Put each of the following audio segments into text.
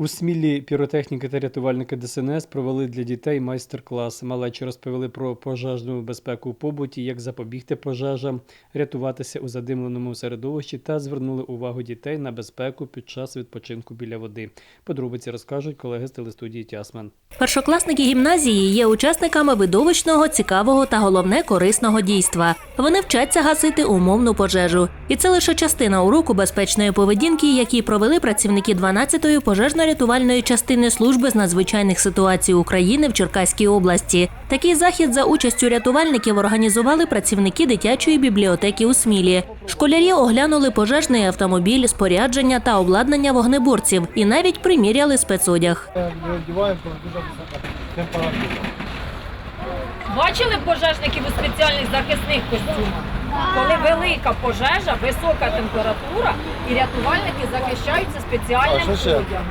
У Смілі піротехніки та рятувальники ДСНС провели для дітей майстер-клас. Малечі розповіли про пожежну безпеку у побуті, як запобігти пожежам, рятуватися у задимленому середовищі та звернули увагу дітей на безпеку під час відпочинку біля води. Подробиці розкажуть колеги з телестудії Тясман. Першокласники гімназії є учасниками видовищного, цікавого та головне корисного дійства. Вони вчаться гасити умовну пожежу. І це лише частина уроку безпечної поведінки, який провели працівники 12-ї пожежно-рятувальної частини служби з надзвичайних ситуацій України в Черкаській області. Такий захід за участю рятувальників організували працівники дитячої бібліотеки у Смілі. Школярі оглянули пожежний автомобіль, спорядження та обладнання вогнеборців і навіть приміряли спецодяг. Вдіваємо, дуже висока температура. Бачили пожежників у спеціальних захисних костюмах? Коли велика пожежа, висока температура, і рятувальники захищаються спеціальним одягом.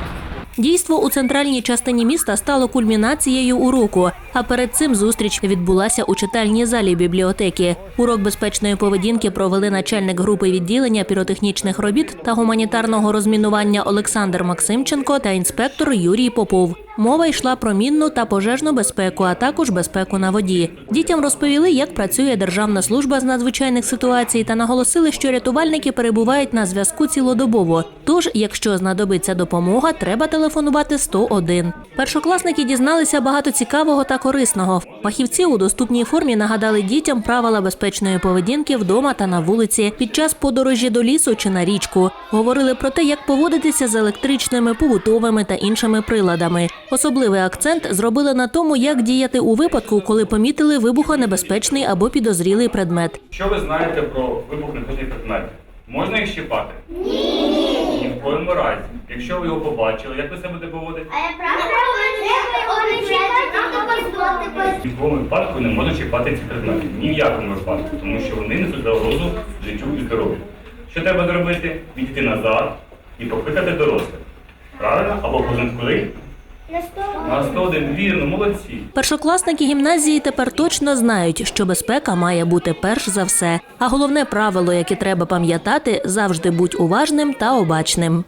Дійство у центральній частині міста стало кульмінацією уроку. А перед цим зустріч відбулася у читальній залі бібліотеки. Урок безпечної поведінки провели начальник групи відділення піротехнічних робіт та гуманітарного розмінування Олександр Максимченко та інспектор Юрій Попов. Мова йшла про мінну та пожежну безпеку, а також безпеку на воді. Дітям розповіли, як працює Державна служба з надзвичайних ситуацій, та наголосили, що рятувальники перебувають на зв'язку цілодобово. Тож, якщо знадобиться допомога, треба телефонувати 101. Першокласники дізналися багато цікавого та корисного. Фахівці у доступній формі нагадали дітям правила безпечної поведінки вдома та на вулиці під час подорожі до лісу чи на річку. Говорили про те, як поводитися з електричними, побутовими та іншими приладами. Особливий акцент зробили на тому, як діяти у випадку, коли помітили вибухонебезпечний або підозрілий предмет. Що ви знаєте про вибухонебезпечні предмети? Можна їх щипати? Ні. Ні в коєму разі. Якщо ви його побачили, як ви себе будете поводити? А я правда Ні в якому випадку не можна чіпати ці предмети. Ні в якому випадку, тому що вони несуть загрозу життю і здоров'ю. Що треба зробити? Відійти назад і покликати дорослих. Правильно? Або кожен коли? На 101, вірно, молодці. Першокласники гімназії тепер точно знають, що безпека має бути перш за все. А головне правило, яке треба пам'ятати, завжди будь уважним та обачним.